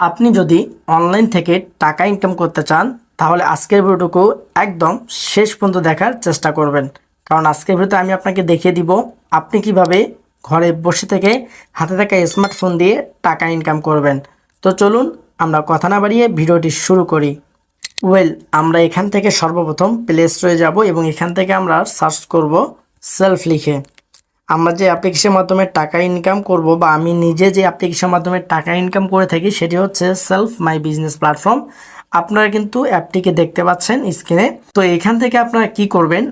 আপনি যদি অনলাইন থেকে টাকা ইনকাম করতে চান, তাহলে আজকের ভিডিওটুকু একদম শেষ পর্যন্ত দেখার চেষ্টা করবেন। কারণ আজকের ভিডিওতে আমি আপনাকে দেখিয়ে দিব আপনি কীভাবে ঘরে বসে থেকে হাতে থাকা স্মার্টফোন দিয়ে টাকা ইনকাম করবেন। তো চলুন আমরা কথা না বাড়িয়ে ভিডিওটি শুরু করি। ওয়েল, আমরা এখান থেকে সর্বপ্রথম প্লে স্টোরে যাব এবং এখান থেকে আমরা সার্চ করব সেলফ লিখে। আমরা যে অ্যাপ্লিকেশনের মাধ্যমে টাকা ইনকাম করব বা আমি নিজে যে অ্যাপ্লিকেশনের মাধ্যমে টাকা ইনকাম করে থাকি, সেটি হচ্ছে সেলফ মাই বিজনেস প্ল্যাটফর্ম আপনারা কিন্তু অ্যাপটিকে দেখতে পাচ্ছেন স্ক্রিনে তো এখান থেকে আপনারা কি করবেন?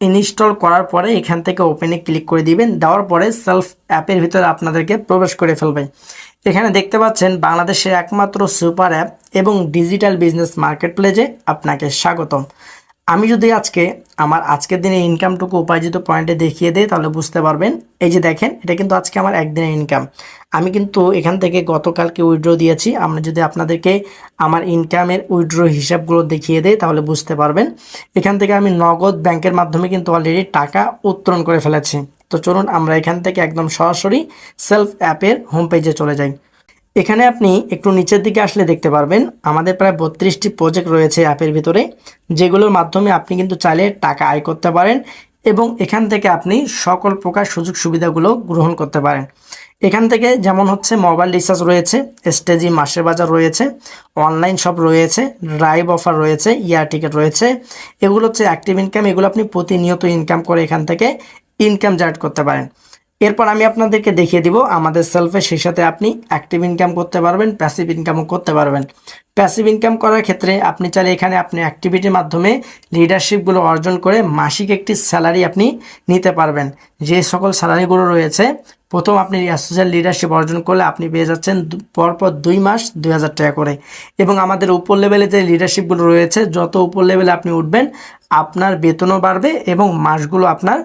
ইনস্টল করার পরে এখান থেকে ওপেনে ক্লিক করে দিবেন। দেওয়ার পরে সেলফ অ্যাপের ভিতরে আপনাদেরকে প্রবেশ করে ফেলবে। এখানে দেখতে পাচ্ছেন বাংলাদেশের একমাত্র সুপার অ্যাপ এবং ডিজিটাল বিজনেস মার্কেট প্লেজে আপনাকে স্বাগতম। আমি যদি আজকে আমার আজকের দিনে ইনকামটুকু উপার্জিত পয়েন্টে দেখিয়ে দেই, তাহলে বুঝতে পারবেন। এই যে দেখেন, এটা কিন্তু আজকে আমার একদিনের ইনকাম আমি কিন্তু এখান থেকে গতকালকে উইড্রো দিয়েছি। আমরা যদি আপনাদেরকে আমার ইনকামের উইড্রো হিসাবগুলো দেখিয়ে দেই, তাহলে বুঝতে পারবেন। এখান থেকে আমি নগদ ব্যাংকের মাধ্যমে কিন্তু অলরেডি টাকা উত্তোলন করে ফেলেছি। তো চলুন আমরা এখান থেকে একদম সরাসরি সেলফ অ্যাপের হোম পেজে চলে যাই। এখানে আপনি একটু নিচের দিকে আসলে দেখতে পারবেন, আমাদের প্রায় বত্রিশটি প্রজেক্ট রয়েছে অ্যাপের ভিতরে, যেগুলোর মাধ্যমে আপনি কিন্তু চাইলে টাকা আয় করতে পারেন এবং এখান থেকে আপনি সকল প্রকার সুযোগ সুবিধাগুলো গ্রহণ করতে পারেন। এখান থেকে যেমন হচ্ছে মোবাইল রিচার্জ রয়েছে স্টেজি মাসের বাজার রয়েছে অনলাইন শপ রয়েছে ড্রাইভ অফার রয়েছে ইয়ার টিকিট রয়েছে, এগুলো হচ্ছে অ্যাক্টিভ ইনকাম এগুলো আপনি প্রতিনিয়ত ইনকাম করে এখান থেকে ইনকাম জেনারেট করতে পারেন। এরপর আমি আপনাদেরকে দেখিয়ে দিব আমাদের সেলফে সেই সাথে আপনি অ্যাক্টিভ ইনকাম করতে পারবেন প্যাসিভ ইনকামও করতে পারবেন। প্যাসিভ ইনকাম করার ক্ষেত্রে আপনি চাইলে এখানে আপনি অ্যাক্টিভিটির মাধ্যমে লিডারশিপগুলো অর্জন করে মাসিক একটি স্যালারি আপনি নিতে পারবেন। যে সকল স্যালারিগুলো রয়েছে, প্রথম আপনি সোশ্যাল লিডারশিপ অর্জন করলে আপনি পেয়ে যাচ্ছেন পরপর দুই মাস দুই হাজার টাকা করে। এবং আমাদের উপর লেভেলে যে লিডারশিপগুলো রয়েছে, যত উপর লেভেলে আপনি উঠবেন, আপনার বেতনও বাড়বে এবং মাসগুলো আপনার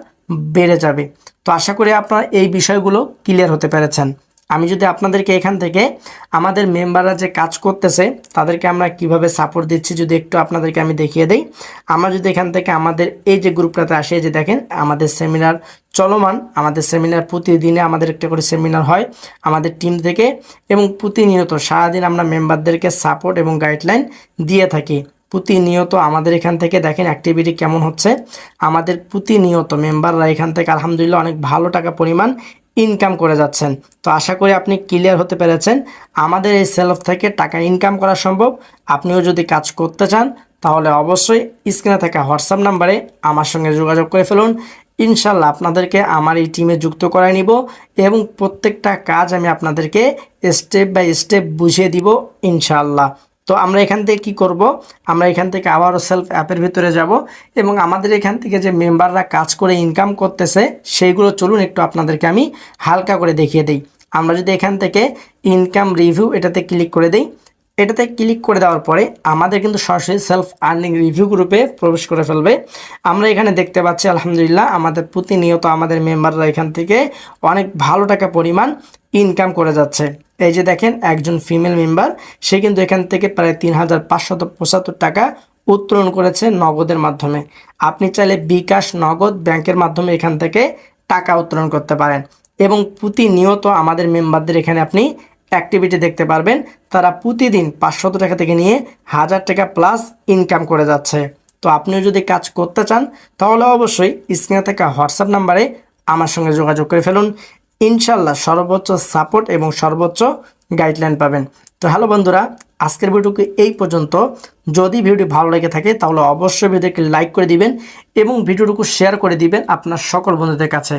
বেড়ে যাবে। তো আশা করি আপনারা এই বিষয়গুলো ক্লিয়ার হতে পেরেছেন। আমি যদি আপনাদেরকে এখান থেকে আমাদের মেম্বাররা যে কাজ করতেছে, তাদেরকে আমরা কীভাবে সাপোর্ট দিচ্ছি যদি একটু আপনাদেরকে আমি দেখিয়ে দেই। আমরা যদি এখান থেকে আমাদের এই যে গ্রুপটাতে আসে যে দেখেন, আমাদের সেমিনার চলমান। আমাদের সেমিনার প্রতিদিনে আমাদের একটা করে সেমিনার হয় আমাদের টিম থেকে এবং প্রতিনিয়ত সারাদিন আমরা মেম্বারদেরকে সাপোর্ট এবং গাইডলাইন দিয়ে থাকি। প্রতিনিয়ত আমাদের এখান থেকে দেখেন অ্যাক্টিভিটি কেমন হচ্ছে। আমাদের প্রতিনিয়ত মেম্বাররা এখান থেকে আলহামদুলিল্লাহ অনেক ভালো টাকা পরিমাণ ইনকাম করে যাচ্ছেন। তো আশা করি আপনি ক্লিয়ার হতে পেরেছেন। আমাদের এই সেলফ থেকে টাকা ইনকাম করা সম্ভব। আপনিও যদি কাজ করতে চান, তাহলে অবশ্যই স্ক্রিনে থাকা হোয়াটসঅ্যাপ নাম্বারে আমার সঙ্গে যোগাযোগ করে ফেলুন। ইনশাল্লাহ আপনাদেরকে আমার এই টিমে যুক্ত করায় নিব এবং প্রত্যেকটা কাজ আমি আপনাদেরকে স্টেপ বাই স্টেপ বুঝিয়ে দিব ইনশাল্লাহ তো আমরা এখান থেকে কি করব? আমরা এখান থেকে আবারও সেলফ অ্যাপের ভিতরে যাব এবং আমাদের এখান থেকে যে মেম্বাররা কাজ করে ইনকাম করতেছে, সেইগুলো চলুন একটু আপনাদেরকে আমি হালকা করে দেখিয়ে দিই। আমরা যদি এখান থেকে ইনকাম রিভিউ এটাতে ক্লিক করে দিই, এটাতে ক্লিক করে দেওয়ার পরে আমাদের কিন্তু সরাসরি সেলফ আর্নিং রিভিউ গ্রুপে প্রবেশ করে ফেলবে। আমরা এখানে দেখতে পাচ্ছি, আলহামদুলিল্লাহ, আমাদের প্রতিনিয়ত আমাদের মেম্বাররা এখান থেকে অনেক ভালো টাকা পরিমাণ ইনকাম করে যাচ্ছে। এই যে দেখেন, একজন ফিমেল মেম্বার, সে কিন্তু এখান থেকে প্রায় তিন হাজার পাঁচশত পঁচাত্তর টাকা উত্তোলন করেছে নগদের মাধ্যমে। আপনি চাইলে বিকাশ নগদ ব্যাংকের মাধ্যমে এখান থেকে টাকা উত্তোলন করতে পারেন এবং প্রতিনিয়ত আমাদের মেম্বারদের এখানে আপনি অ্যাক্টিভিটি দেখতে পারবেন। তারা প্রতিদিন পাঁচশত টাকা থেকে নিয়ে হাজার টাকা প্লাস ইনকাম করে যাচ্ছে। তো আপনিও যদি কাজ করতে চান, তাহলে অবশ্যই স্ক্রিনে থাকা হোয়াটসঅ্যাপ নাম্বারে আমার সঙ্গে যোগাযোগ করে ফেলুন। ইনশাল্লাহ সর্বোচ্চ সাপোর্ট এবং সর্বোচ্চ গাইডলাইন পাবেন। তো হ্যালো বন্ধুরা, আজকের ভিডিওকে এই পর্যন্ত। যদি ভিডিওটি ভালো লেগে থাকে, তাহলে অবশ্যই ভিডিওকে লাইক করে দিবেন এবং ভিডিওটুকু শেয়ার করে দিবেন আপনার সকল বন্ধুদের কাছে।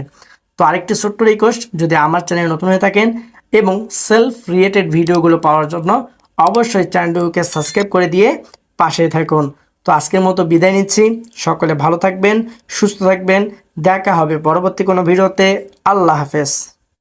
তো আরেকটি ছোট্ট রিকোয়েস্ট, যদি আমার চ্যানেল নতুন হয়ে থাকেন এবং সেলফ রিলেটেড ভিডিওগুলো পাওয়ার জন্য, অবশ্যই চ্যানেলটিকে সাবস্ক্রাইব করে দিয়ে পাশে থাকুন। তো আজকের মতো বিদায় নিচ্ছি। সকলে ভালো থাকবেন, সুস্থ থাকবেন। দেখা হবে পরবর্তী কোনো ভিডিওতে। আল্লাহ হাফেজ।